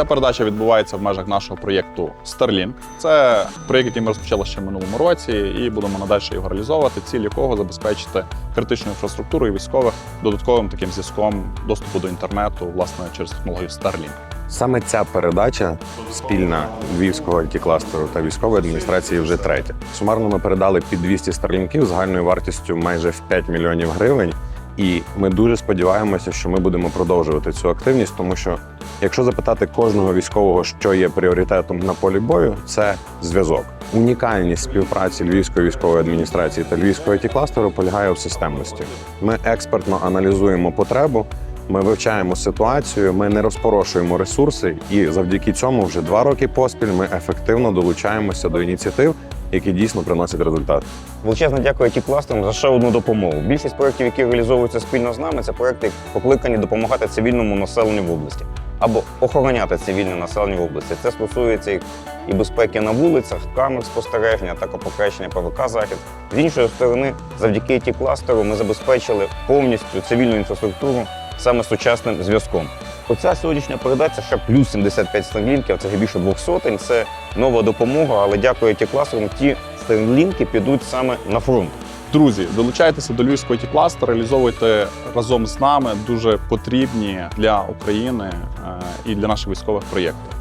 Ця передача відбувається в межах нашого проєкту Starlink. Це проєкт, який ми розпочали ще в минулому році, і будемо надалі його реалізовувати, ціль якого забезпечити критичну інфраструктуру і військових додатковим таким зв'язком доступу до інтернету, власне, через технологію Starlink. Саме ця передача спільна львівського it кластеру та військової адміністрації вже третя. Сумарно ми передали під 200 старлінків загальною вартістю майже в 5 мільйонів гривень. І ми дуже сподіваємося, що ми будемо продовжувати цю активність, тому що якщо запитати кожного військового, що є пріоритетом на полі бою, це зв'язок. Унікальність співпраці Львівської військової адміністрації та Львівського it кластеру полягає в системності. Ми експертно аналізуємо потребу, ми вивчаємо ситуацію, ми не розпорошуємо ресурси, і завдяки цьому вже два роки поспіль ми ефективно долучаємося до ініціатив, які дійсно приносять результат. Величезне дякую ті кластерам за ще одну допомогу. Більшість проєктів, які реалізовуються спільно з нами, це проєкти, покликані допомагати цивільному населенню в області або охороняти цивільне населення в області. Це стосується і- безпеки на вулицях, камер спостереження, так покращення ПВК захід. З іншої сторони, завдяки ті кластеру ми забезпечили повністю цивільну інфраструктуру саме сучасним зв'язком. Оця сьогоднішня передача ще плюс 75 старлінків, це більше двох сотень. Це нова допомога, але дякую ті кластерам. Ті старлінки підуть саме на фронт. Друзі, долучайтеся до Львівського ті кластеру реалізовуйте разом з нами дуже потрібні для України е, і для наших військових проєкти.